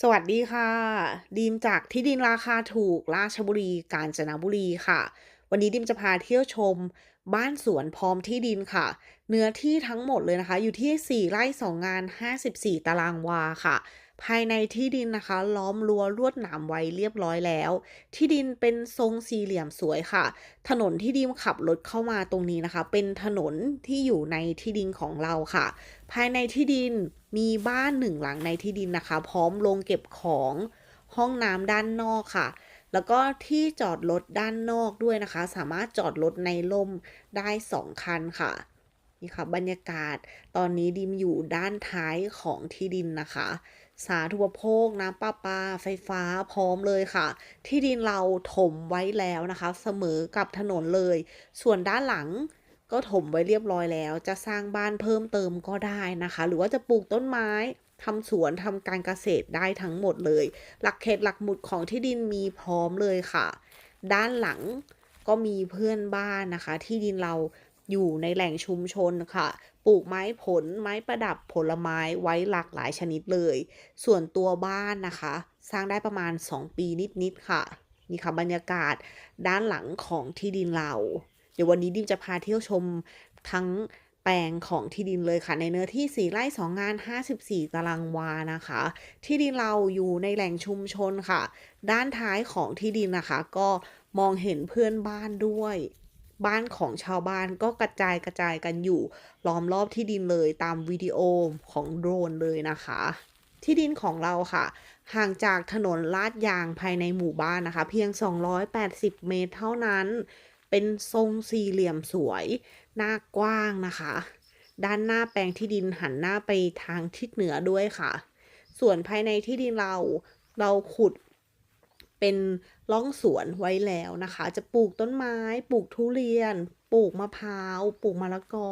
สวัสดีค่ะ ดีมจากที่ดินราคาถูกราชบุรีกาญจนบุรีค่ะ วันนี้ดิมจะพาเที่ยวชม บ้านสวนพร้อมที่ดินค่ะ เนื้อที่ทั้งหมดเลยนะคะ อยู่ที่ 4 ไร่ 2 งาน 54 ตารางวาค่ะ ภายในที่ดินนะคะ ล้อมรั้วลวดหนามไว้เรียบร้อยแล้ว ที่ดินเป็นทรงสี่เหลี่ยมสวยค่ะ ถนนที่ดิมขับรถเข้ามาตรงนี้นะคะ เป็นถนนที่อยู่ในที่ดินของเราค่ะ ภายในที่ดินมีบ้านหนึ่งหลังในที่ดินนะคะ พร้อมโรงเก็บของห้องน้ำด้านนอกค่ะแล้วก็ที่จอดรถด้านนอกด้วยนะคะ สามารถจอดรถในร่มได้สองคันค่ะ นี่ค่ะ บรรยากาศตอนนี้ดิมอยู่ด้านท้ายของที่ดินนะคะ สาธารณูปโภค น้ำประปา ไฟฟ้าพร้อมเลยค่ะ ที่ดินเราถมไว้แล้วนะคะ เสมอกับถนนเลย ส่วนด้านหลังก็ถมไว้เรียบร้อยแล้ว จะสร้างบ้านเพิ่มเติมก็ได้นะคะ หรือว่าจะปลูกต้นไม้ทำสวนทำการเกษตรได้ทั้งหมดเลย หลักเขตหลักหมุดของที่ดินมีพร้อมเลยค่ะ ด้านหลังก็มีเพื่อนบ้านนะคะ ที่ดินเราอยู่ในแหล่งชุมชนค่ะ ปลูกไม้ผลไม้ประดับผลไม้ไว้หลากหลายชนิดเลย ส่วนตัวบ้านนะคะ สร้างได้ประมาณ 2 ปีนิดๆค่ะ นี่ค่ะบรรยากาศด้านหลังของที่ดินเรา เดี๋ยววันนี้ดิมจะพาเที่ยวชมทั้งแปลงของที่ดินเลยค่ะ ในเนื้อที่ 4 ไร่ 2 งาน 54 ตารางวานะคะ ที่ดินเราอยู่ในแหล่งชุมชนค่ะ ด้านท้ายของที่ดินนะคะ ก็มองเห็นเพื่อนบ้านด้วย บ้านของชาวบ้านก็กระจายกระจายกันอยู่ล้อมรอบที่ดินเลยตามวิดีโอของโดรนเลยนะคะ ที่ดินของเราค่ะ ห่างจากถนนลาดยางภายในหมู่บ้านนะคะ เพียง 280 เมตรเท่านั้น เป็นทรงสี่เหลี่ยมสวย หน้ากว้างนะคะ ด้านหน้าแปลงที่ดินหันหน้าไปทางทิศเหนือด้วยค่ะ ส่วนภายในที่ดินเราเราขุด เป็นร่องสวนไว้แล้วนะคะ จะปลูกต้นไม้ ปลูกทุเรียน ปลูกมะพร้าว ปลูกมะละกอ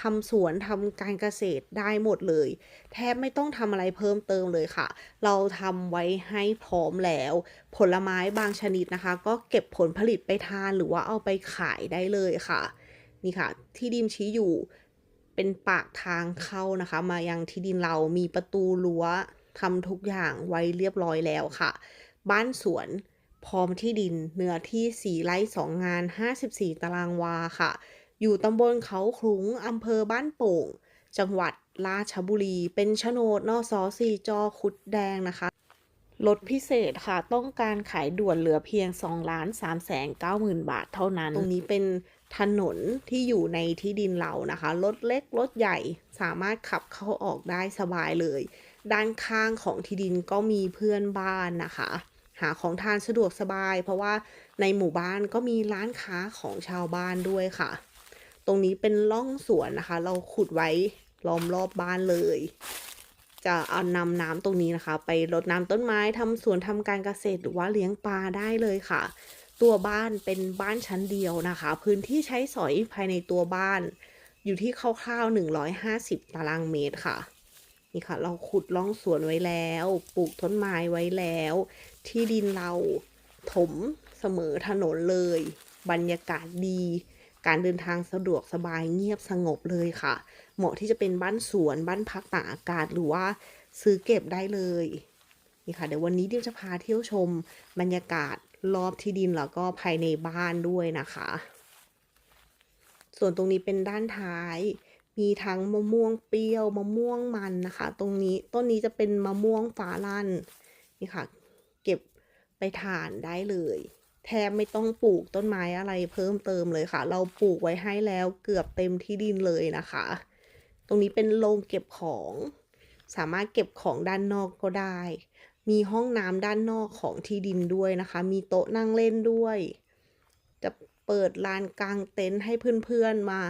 ทำสวนทำการเกษตรได้หมดเลย แทบไม่ต้องทำอะไรเพิ่มเติมเลยค่ะ เราทำไว้ให้พร้อมแล้ว ผลไม้บางชนิดนะคะ ก็เก็บผลผลิตไปทานหรือว่าเอาไปขายได้เลยค่ะ นี่ค่ะ ที่ดิมชี้อยู่เป็นปากทางเข้านะคะ มายังที่ดินเรามีประตูรั้วทำทุกอย่างไว้เรียบร้อยแล้วค่ะ บ้านสวน พร้อมที่ดินเนื้อที่ 4 ไร่ 2 งาน 54 ตารางวาค่ะ อยู่ตำบลเขาขลุงอำเภอบ้านโป่ง จังหวัดราชบุรี เป็นโฉนดนอสสี่จอคุดแดงนะคะลดพิเศษค่ะ ต้องการขายด่วนเหลือเพียง2ล้าน3แสน9หมื่นบาทเท่านั้น ตรงนี้เป็นถนนที่อยู่ในที่ดินเรานะคะ รถเล็ก รถใหญ่สามารถขับเข้าออกได้สบายเลย ด้านข้างของที่ดินก็มีเพื่อนบ้านนะคะ หาของทานสะดวกสบาย เพราะว่าในหมู่บ้านก็มีร้านค้าของชาวบ้านด้วยค่ะ ตรงนี้เป็นร่องสวนนะคะ เราขุดไว้ล้อมรอบบ้านเลย จะเอานำน้ำตรงนี้นะคะ ไปรดน้ำต้นไม้ทำสวนทำการเกษตรหรือว่าเลี้ยงปลาได้เลยค่ะ ตัวบ้านเป็นบ้านชั้นเดียวนะคะ พื้นที่ใช้สอยภายในตัวบ้าน อยู่ที่คร่าวๆ150 ตารางเมตรค่ะ นี่ค่ะ เราขุดร่องสวนไว้แล้ว ปลูกต้นไม้ไว้แล้ว ที่ดินเราถมเสมอถนนเลย บรรยากาศดี การเดินทางสะดวกสบายเงียบสงบเลยค่ะ เหมาะที่จะเป็นบ้านสวนบ้านพักตากอากาศหรือว่าซื้อเก็บได้เลย นี่ค่ะ เดี๋ยววันนี้เดี๋ยวจะพาเที่ยวชม บรรยากาศรอบที่ดินแล้วก็ภายในบ้านด้วยนะคะ ส่วนตรงนี้เป็นด้านท้าย มีทั้งมะม่วงเปรี้ยวมะม่วงมันนะคะ ตรงนี้ต้นนี้จะเป็นมะม่วงฝาลั่นนี่ค่ะ เก็บไปทานได้เลย แทบไม่ต้องปลูกต้นไม้อะไรเพิ่มเติมเลยค่ะ เราปลูกไว้ให้แล้วเกือบเต็มที่ดินเลยนะคะ ตรงนี้เป็นโรงเก็บของ สามารถเก็บของด้านนอกก็ได้ มีห้องน้ำด้านนอกของที่ดินด้วยนะคะ มีโต๊ะนั่งเล่นด้วย จะเปิดลานกลางเต็นท์ให้เพื่อนๆมา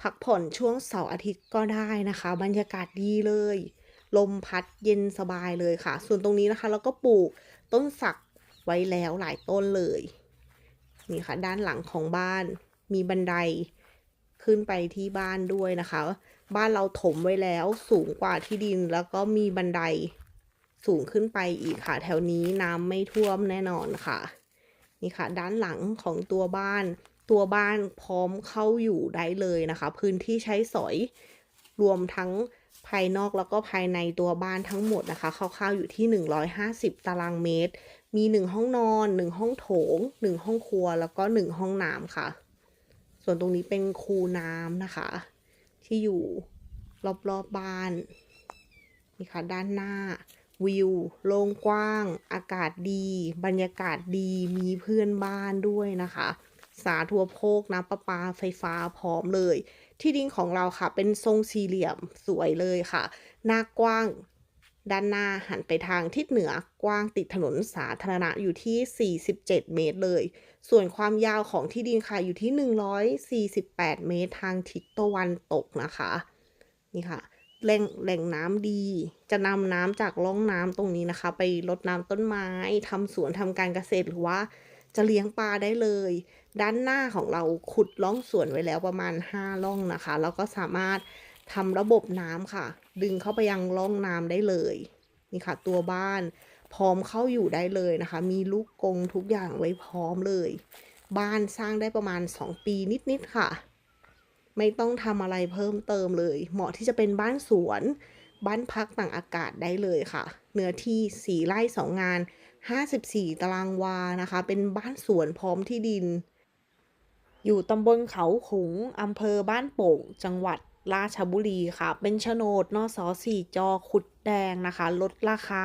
พักผ่อนช่วงเสาร์อาทิตย์ก็ได้นะคะ บรรยากาศดีเลย ลมพัดเย็นสบายเลยค่ะ ส่วนตรงนี้นะคะ เราก็ปลูกต้นสักไว้แล้วหลายต้นเลย นี่ค่ะ ด้านหลังของบ้านมีบันไดขึ้นไปที่บ้านด้วยนะคะ บ้านเราถมไว้แล้วสูงกว่าที่ดินแล้วก็มีบันไดสูงขึ้นไปอีกค่ะ แถวนี้น้ำไม่ท่วมแน่นอนค่ะ นี่ค่ะ ด้านหลังของตัวบ้าน ตัวบ้านพร้อมเข้าอยู่ได้เลยนะคะ พื้นที่ใช้สอยรวมทั้งภายนอกแล้วก็ภายในตัวบ้านทั้งหมดนะคะคร่าวๆอยู่ที่ 150 ตารางเมตร มี 1 ห้องนอน 1 ห้องโถง 1 ห้องครัวแล้วก็ 1 ห้องน้ำค่ะ ส่วนตรงนี้เป็นคูน้ำนะคะ ที่อยู่รอบๆบบ้านนี่ค่ะด้านหน้า วิวโล่งกว้าง อากาศดี บรรยากาศดีมีเพื่อนบ้านด้วยนะคะ สาธารณโภคน้ำประปาไฟฟ้าพร้อมเลย ที่ดินของเราค่ะ เป็นทรงสี่เหลี่ยมสวยเลยค่ะ หน้ากว้างด้านหน้าหันไปทางทิศเหนือกว้างติดถนนสาธารณะอยู่ที่ 47 เมตรเลย ส่วนความยาวของที่ดินค่ะอยู่ที่ 148 เมตรทางทิศตะวันตกนะคะ นี่ค่ะแหล่งแหล่งน้ำดี จะนำน้ำจากร่องน้ำตรงนี้นะคะ ไปรดน้ำต้นไม้ทำสวนทำการเกษตรหรือว่า จะเลี้ยงปลาได้เลย ด้านหน้าของเราขุดร่องสวนไว้แล้วประมาณ5ร่องนะคะ แล้วก็สามารถทำระบบน้ำค่ะ ดึงเข้าไปยังร่องน้ำได้เลยนี่ค่ะ ตัวบ้านพร้อมเข้าอยู่ได้เลยนะคะ มีลูกกงทุกอย่างไว้พร้อมเลย บ้านสร้างได้ประมาณ 2 ปีนิดๆค่ะ ไม่ต้องทำอะไรเพิ่มเติมเลย เหมาะที่จะเป็นบ้านสวน บ้านพักต่างอากาศได้เลยค่ะ เนื้อที่4ไร่2งาน 54 ตารางวานะคะ เป็นบ้านสวนพร้อมที่ดิน อยู่ตำบลเขาขุงอำเภอบ้านโป่ง จังหวัดราชบุรีค่ะ เป็นโฉนดนสสี่จอขุดแดงนะคะ ลดราคา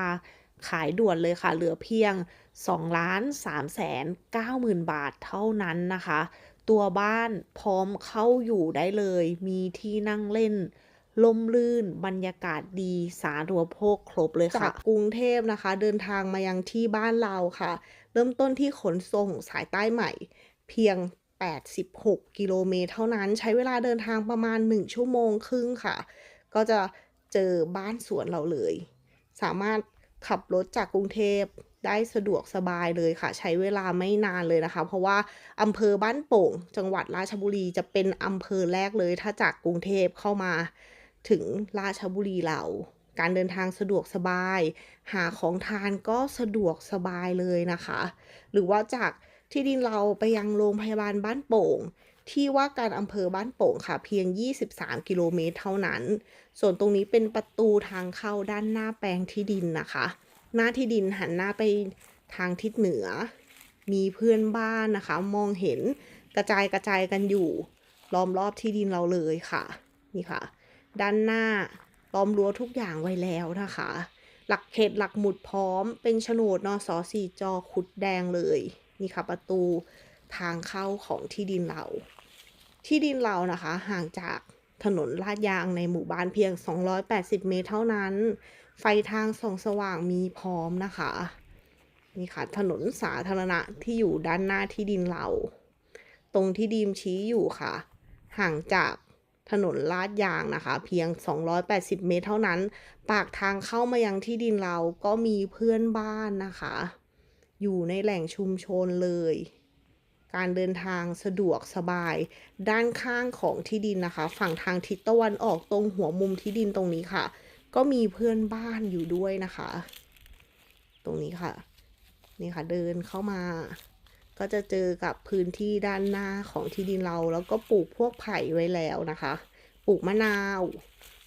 ขายด่วนเลยค่ะ เหลือเพียง2ล้าน3แสน9หมื่นบาทเท่านั้นนะคะ ตัวบ้านพร้อมเข้าอยู่ได้เลย มีที่นั่งเล่น ลมลื่น บรรยากาศดีสาธารณูปโภคครบเลยค่ะ จากกรุงเทพนะคะ เดินทางมายังที่บ้านเราค่ะ เริ่มต้นที่ขนส่งสายใต้ใหม่ เพียง 86 กิโลเมตรเท่านั้น ใช้เวลาเดินทางประมาณ 1 ชั่วโมงครึ่งค่ะ ก็จะเจอบ้านสวนเราเลย สามารถขับรถจากกรุงเทพได้สะดวกสบายเลยค่ะ ใช้เวลาไม่นานเลยนะคะ เพราะว่าอำเภอบ้านโป่ง จังหวัดราชบุรีจะเป็นอำเภอแรกเลย ถ้าจากกรุงเทพเข้ามา ถึงราชบุรีเรา การเดินทางสะดวกสบาย หาของทานก็สะดวกสบายเลยนะคะ หรือว่าจากที่ดินเราไปยังโรงพยาบาลบ้านโป่ง ที่ว่าการอำเภอบ้านโป่งค่ะ เพียง 23 กิโลเมตรเท่านั้น ส่วนตรงนี้เป็นประตูทางเข้าด้านหน้าแปลงที่ดินนะคะ หน้าที่ดินหันหน้าไปทางทิศเหนือ มีเพื่อนบ้านนะคะ มองเห็นกระจายกระจายกันอยู่ล้อมรอบที่ดินเราเลยค่ะ นี่ค่ะ ด้านหน้าล้อมรั้วทุกอย่างไว้แล้วนะคะ หลักเขตหลักหมุดพร้อม เป็นโฉนดนสสี่จอขุดแดงเลยนี่ค่ะประตูทางเข้าของที่ดินเรา ที่ดินเรานะคะ ห่างจากถนนลาดยางในหมู่บ้านเพียง 280 เมตรเท่านั้น ไฟทางส่องสว่างมีพร้อมนะคะ นี่ค่ะ ถนนสาธารณะที่อยู่ด้านหน้าที่ดินเรา ตรงที่ดีมชี้อยู่ค่ะ ห่างจาก ถนนลาดยางนะคะ เพียง 280 เมตรเท่านั้น ปากทางเข้ามายังที่ดินเราก็มีเพื่อนบ้านนะคะ อยู่ในแหล่งชุมชนเลย การเดินทางสะดวกสบาย ด้านข้างของที่ดินนะคะ ฝั่งทางทิศตะวันออกตรงหัวมุมที่ดินตรงนี้ค่ะ ก็มีเพื่อนบ้านอยู่ด้วยนะคะ ตรงนี้ค่ะ นี่ค่ะเดินเข้ามา ก็จะเจอกับพื้นที่ด้านหน้าของที่ดินเรา แล้วก็ปลูกพวกไผ่ไว้แล้วนะคะ ปลูกมะนาว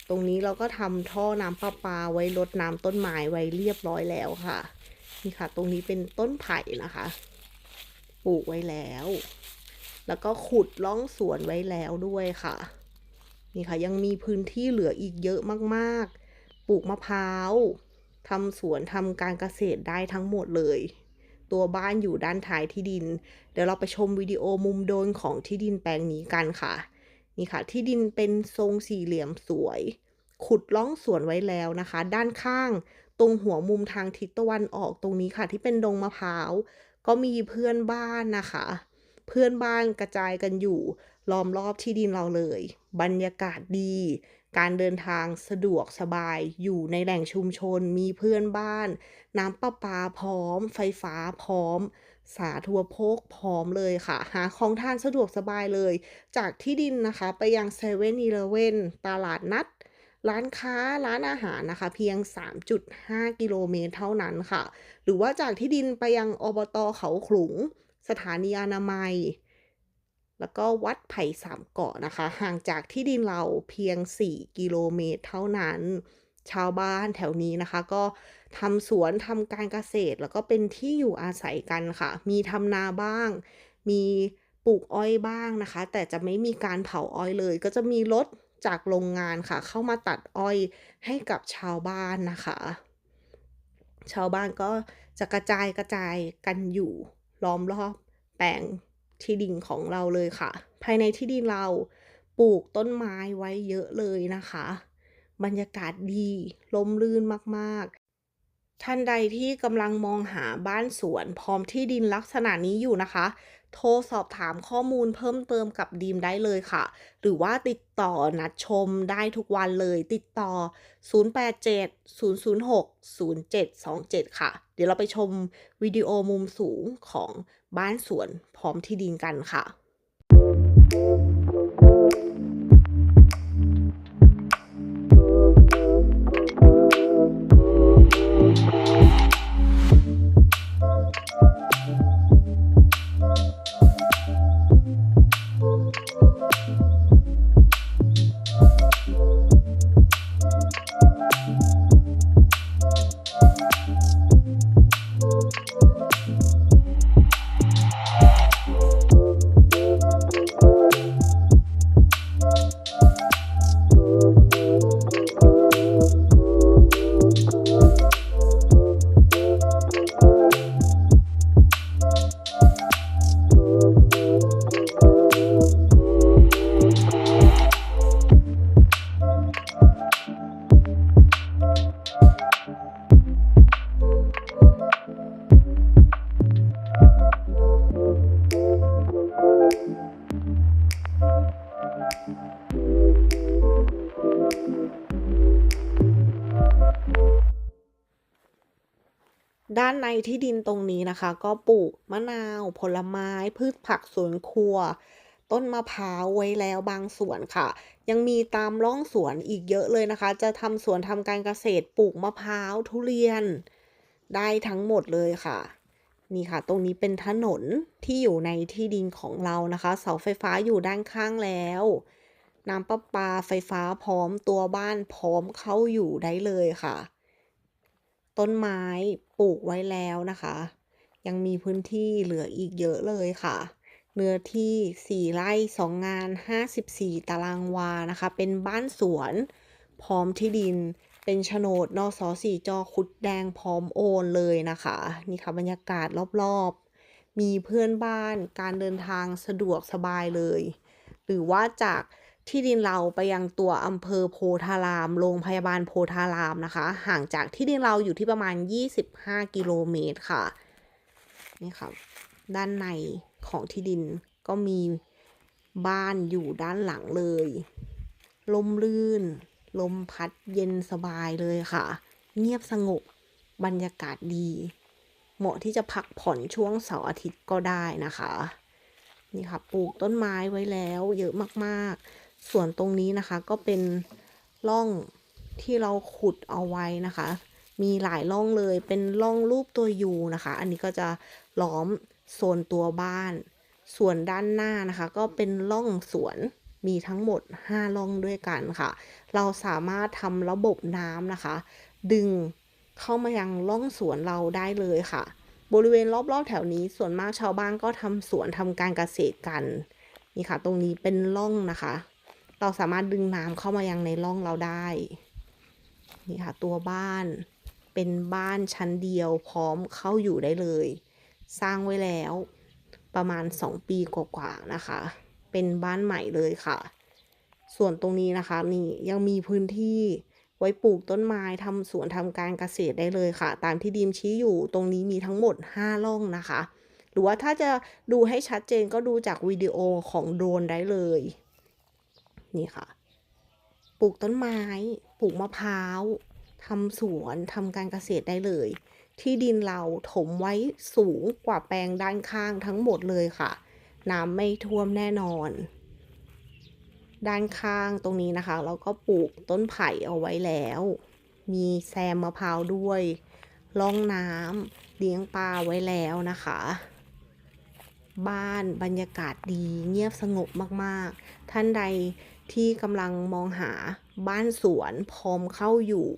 ตรงนี้เราก็ทำท่อน้ำประปาไว้รดน้ำต้นไม้ไว้เรียบร้อยแล้วค่ะ นี่ค่ะ ตรงนี้เป็นต้นไผ่นะคะ ปลูกไว้แล้ว แล้วก็ขุดร่องสวนไว้แล้วด้วยค่ะ นี่ค่ะยังมีพื้นที่เหลืออีกเยอะมากๆ ปลูกมะพร้าวทำสวนทำการเกษตรได้ทั้งหมดเลย ตัวบ้านอยู่ด้านท้ายที่ดิน เดี๋ยวเราไปชมวิดีโอมุมโดนของที่ดินแปลงนี้กันค่ะ นี่ค่ะ ที่ดินเป็นทรงสี่เหลี่ยมสวย ขุดร่องสวนไว้แล้วนะคะ ด้านข้าง ตรงหัวมุมทางทิศตะวันออกตรงนี้ค่ะ ที่เป็นดงมะพร้าว ก็มีเพื่อนบ้านนะคะ เพื่อนบ้านกระจายกันอยู่ ล้อมรอบที่ดินเราเลย บรรยากาศดี การเดินทางสะดวกสบายอยู่ในแหล่งชุมชน มีเพื่อนบ้าน น้ำประปาพร้อม ไฟฟ้าพร้อม สาธารณูปโภคพร้อมเลยค่ะ หาของทานสะดวกสบายเลย จากที่ดินนะคะไปยังเซเว่นอีเลเว่นตลาดนัด ร้านค้าร้านอาหารนะคะ เพียง 3.5 กิโลเมตรเท่านั้นค่ะ หรือว่าจากที่ดินไปยังอบตเขาขลุง สถานีอนามัย แล้วก็วัดไผ่สามเกาะนะคะ ห่างจากที่ดินเราเพียง 4 กิโลเมตรเท่านั้น ชาวบ้านแถวนี้นะคะ ก็ทำสวนทำการเกษตร แล้วก็เป็นที่อยู่อาศัยกันค่ะ มีทำนาบ้าง มีปลูกอ้อยบ้างนะคะ แต่จะไม่มีการเผาอ้อยเลย ก็จะมีรถจากโรงงานค่ะ เข้ามาตัดอ้อยให้กับชาวบ้านนะคะ ชาวบ้านก็จะกระจายกระจายกันอยู่ล้อมรอบแปลง ที่ดินของเราเลยค่ะ ภายในที่ดินเราปลูกต้นไม้ไว้เยอะเลยนะคะ บรรยากาศดีร่มรื่นมากๆ ท่านใดที่กำลังมองหาบ้านสวนพร้อมที่ดินลักษณะนี้อยู่นะคะ โทรสอบถามข้อมูลเพิ่มเติมกับดีมได้เลยค่ะ หรือว่าติดต่อนัดชมได้ทุกวันเลยติดต่อ 087-006-0727 ค่ะ เดี๋ยวเราไปชมวิดีโอมุมสูงของ บ้านสวนพร้อมที่ดินกันค่ะ ที่ดินตรงนี้นะคะ ก็ปลูกมะนาว ผลไม้ พืชผักสวนครัว ต้นมะพร้าวไว้แล้วบางส่วนค่ะ ยังมีตามร่องสวนอีกเยอะเลยนะคะ จะทำสวนทำการเกษตรปลูกมะพร้าวทุเรียน ได้ทั้งหมดเลยค่ะนี่ค่ะ ตรงนี้เป็นถนนที่อยู่ในที่ดินของเรานะคะ เสาไฟฟ้าอยู่ด้านข้างแล้ว น้ำประปาไฟฟ้าพร้อมตัวบ้านพร้อมเข้าอยู่ได้เลยค่ะ ต้นไม้ปลูกไว้แล้วนะคะ ยังมีพื้นที่เหลืออีกเยอะเลยค่ะ เนื้อที่ 4 ไร่2งาน 54 ตารางวานะคะ เป็นบ้านสวน พร้อมที่ดินเป็นโฉนดนสสี่จอคุดแดงพร้อมโอนเลยนะคะ นี่ค่ะบรรยากาศรอบๆ มีเพื่อนบ้านการเดินทางสะดวกสบายเลย หรือว่าจาก ที่ดินเราไปยังตัวอำเภอโพธาราม โรงพยาบาลโพธารามนะคะ ห่างจากที่ดินเราอยู่ที่ประมาณ 25 กิโลเมตรค่ะ นี่ค่ะ ด้านในของที่ดินก็มีบ้านอยู่ด้านหลังเลย ลมลื่น ลมพัดเย็นสบายเลยค่ะ เงียบสงบบรรยากาศดี เหมาะที่จะพักผ่อนช่วงเสาร์อาทิตย์ก็ได้นะคะ นี่ค่ะ ปลูกต้นไม้ไว้แล้ว เยอะมากๆ ส่วนตรงนี้นะคะก็เป็นร่องที่เราขุดเอาไว้นะคะ มีหลายร่องเลยเป็นร่องรูปตัวยูนะคะ อันนี้ก็จะล้อมโซนตัวบ้าน ส่วนด้านหน้านะคะ ก็เป็นร่องสวนมีทั้งหมด 5 ร่องด้วยกันค่ะ เราสามารถทำระบบน้ำนะคะ ดึงเข้ามายังร่องสวนเราได้เลยค่ะ บริเวณรอบๆแถวนี้ส่วนมากชาวบ้านก็ทำสวนทำการเกษตรกัน นี่ค่ะ ตรงนี้เป็นร่องนะคะ เราสามารถดึงน้ำเข้ามายังในร่องเราได้ นี่ค่ะ ตัวบ้านเป็นบ้านชั้นเดียวพร้อมเข้าอยู่ได้เลย สร้างไว้แล้วประมาณ 2 ปีกว่าๆนะคะ เป็นบ้านใหม่เลยค่ะ ส่วนตรงนี้นะคะนี่ยังมีพื้นที่ไว้ปลูกต้นไม้ทำสวนทำการเกษตรได้เลยค่ะ ตามที่ดีมชี้อยู่ตรงนี้มีทั้งหมด 5 ร่องนะคะ หรือว่าถ้าจะดูให้ชัดเจนก็ดูจากวิดีโอของโดรนได้เลย นี่ค่ะ ปลูกต้นไม้ ปลูกมะพร้าวทำสวนทำการเกษตรได้เลย ที่ดินเราถมไว้สูงกว่าแปลงด้านข้างทั้งหมดเลยค่ะ น้ำไม่ท่วมแน่นอน ด้านข้างตรงนี้นะคะ เราก็ปลูกต้นไผ่เอาไว้แล้ว มีแซมมะพร้าวด้วยร่องน้ำเลี้ยงปลาไว้แล้วนะคะ บ้านบรรยากาศดีเงียบสงบมากๆ ท่านใด ที่กำลังมองหาบ้านสวนพร้อมเข้าอยู่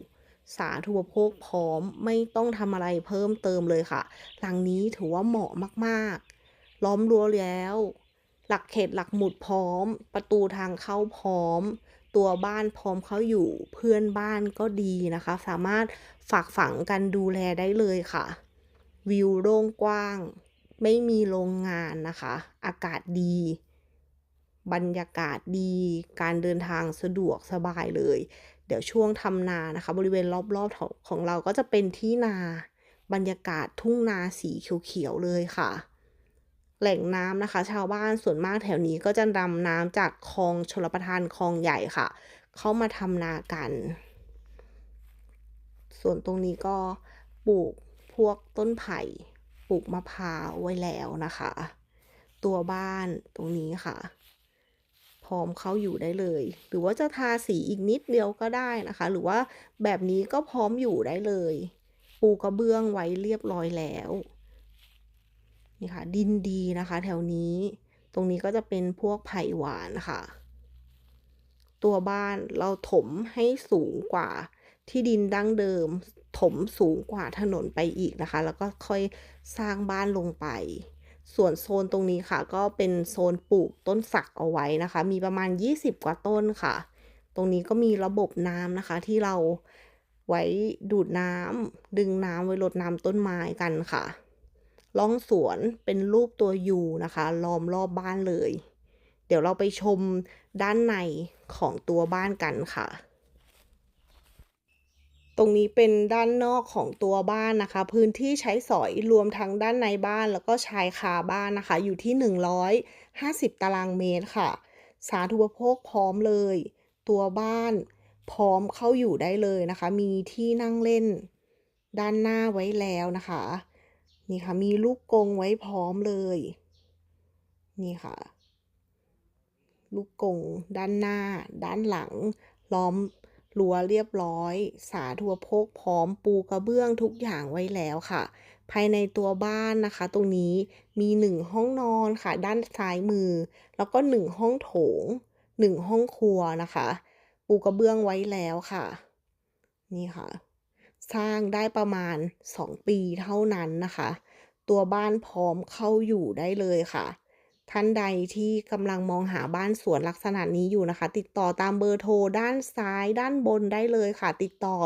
สาธูปโภคพร้อมไม่ต้องทำอะไรเพิ่มเติมเลยค่ะ หลังนี้ถือว่าเหมาะมากๆ ล้อมรั้วแล้ว หลักเขตหลักหมุดพร้อม ประตูทางเข้าพร้อม ตัวบ้านพร้อมเข้าอยู่ เพื่อนบ้านก็ดีนะคะ สามารถฝากฝังกันดูแลได้เลยค่ะ วิวโล่งกว้าง ไม่มีโรงงานนะคะ อากาศดี บรรยากาศดี การเดินทางสะดวกสบายเลย เดี๋ยวช่วงทำนานะคะ บริเวณรอบๆของของเราก็จะเป็นที่นา บรรยากาศทุ่งนาสีเขียวๆเลยค่ะ แหล่งน้ำนะคะ ชาวบ้านส่วนมากแถวนี้ก็จะนำน้ำจากคลองชลประทานคลองใหญ่ค่ะ เข้ามาทำนากัน ส่วนตรงนี้ก็ปลูกพวกต้นไผ่ปลูกมะพร้าวไว้แล้วนะคะ ตัวบ้านตรงนี้ค่ะ ร้อมเข้าอยู่ได้เลย หรือว่าจะทาสีอีกนิดเดียวก็ได้นะคะ หรือว่าแบบนี้ก็พร้อมอยู่ได้เลย ปูกระเบื้องไว้เรียบร้อยแล้วนี่ค่ะดินดีนะคะ แถวนี้ ตรงนี้ก็จะเป็นพวกไผ่หวานค่ะ ตัวบ้านเราถมให้สูงกว่าที่ดินดั้งเดิม ถมสูงกว่าถนนไปอีกนะคะ แล้วก็ค่อยสร้างบ้านลงไป ส่วนโซนตรงนี้ค่ะ ก็เป็นโซนปลูกต้นสักเอาไว้นะคะ มีประมาณ 20 กว่าต้นค่ะ ตรงนี้ก็มีระบบน้ำนะคะ ที่เราไว้ดูดน้ำดึงน้ำไว้รดน้ำต้นไม้กันค่ะร่องสวนเป็นรูปตัวยูนะคะ ล้อมรอบบ้านเลย เดี๋ยวเราไปชมด้านในของตัวบ้านกันค่ะ ตรงนี้เป็นด้านนอกของตัวบ้านนะคะ พื้นที่ใช้สอยรวมทั้งด้านในบ้านแล้วก็ชายคาบ้านนะคะ อยู่ที่ 150 ตารางเมตรค่ะ สาธูปโภคพร้อมเลย ตัวบ้านพร้อมเข้าอยู่ได้เลยนะคะ มีที่นั่งเล่น ด้านหน้าไว้แล้วนะคะ นี่ค่ะ มีลูกกงไว้พร้อมเลย นี่ค่ะ ลูกกงด้านหน้า ด้านหลังล้อม รั้วเรียบร้อย สาธูปโภคพร้อมปูกระเบื้องทุกอย่างไว้แล้วค่ะ ภายในตัวบ้านนะคะ ตรงนี้มีหนึ่งห้องนอนค่ะ ด้านซ้ายมือ แล้วก็หนึ่งห้องโถงหนึ่งห้องครัวนะคะ ปูกระเบื้องไว้แล้วค่ะ นี่ค่ะ สร้างได้ประมาณ 2 ปีเท่านั้นนะคะ ตัวบ้านพร้อมเข้าอยู่ได้เลยค่ะ ท่านใดที่กำลังมองหาบ้านสวนลักษณะนี้อยู่นะคะ ติดต่อตามเบอร์โทรด้านซ้ายด้านบนได้เลยค่ะ ติดต่อ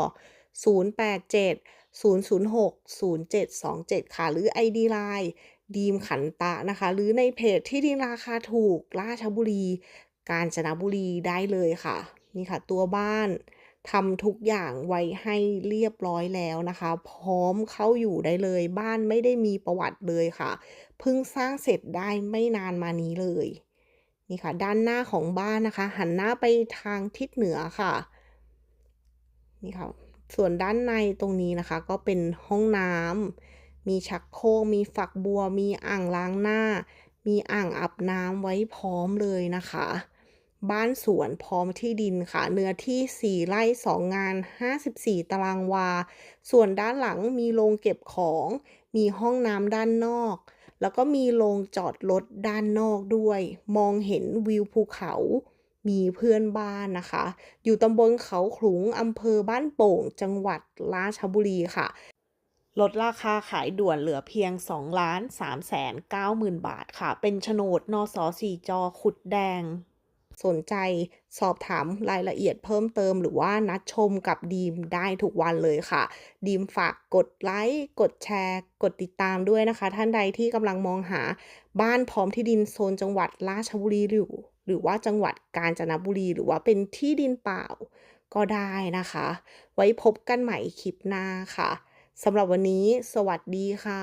087 006 0727 ค่ะ หรือ ID Line ดีมขันตะนะคะ หรือในเพจที่ดินราคาถูกราชบุรี กาญจนบุรีได้เลยค่ะ นี่ค่ะ ตัวบ้านทำทุกอย่างไว้ให้เรียบร้อยแล้วนะคะ พร้อมเข้าอยู่ได้เลย บ้านไม่ได้มีประวัติเลยค่ะ เพิ่งสร้างเสร็จได้ไม่นานมานี้เลย นี่ค่ะ ด้านหน้าของบ้านนะคะ หันหน้าไปทางทิศเหนือค่ะ นี่ค่ะ ส่วนด้านในตรงนี้นะคะ ก็เป็นห้องน้ำมีชักโครกมีฝักบัว มีอ่างล้างหน้า มีอ่างอาบน้ำไว้พร้อมเลยนะคะ บ้านสวนพร้อมที่ดินค่ะ เนื้อที่ 4 ไร่ 2 งาน 54 ตารางวา ส่วนด้านหลังมีโรงเก็บของมีห้องน้ำด้านนอก แล้วก็มีโรงจอดรถด้านนอกด้วย มองเห็นวิวภูเขา มีเพื่อนบ้านนะคะ อยู่ตำบลเขาขลุงอำเภอบ้านโป่ง จังหวัดราชบุรีค่ะ ลดราคาขายด่วนเหลือเพียง 2 ล้าน3แสน9หมื่นบาทค่ะ เป็นโฉนดนสสีจอขุดแดง สนใจสอบถามรายละเอียดเพิ่มเติม หรือว่านัดชมกับดีมได้ทุกวันเลยค่ะ ดีมฝากกดไลค์ กดแชร์ กดติดตามด้วยนะคะ ท่านใดที่กำลังมองหาบ้านพร้อมที่ดินโซนจังหวัดราชบุรีอยู่หรือว่าจังหวัดกาญจนบุรี หรือว่าเป็นที่ดินเปล่าก็ได้นะคะ ไว้พบกันใหม่คลิปหน้าค่ะสำหรับวันนี้ สวัสดีค่ะ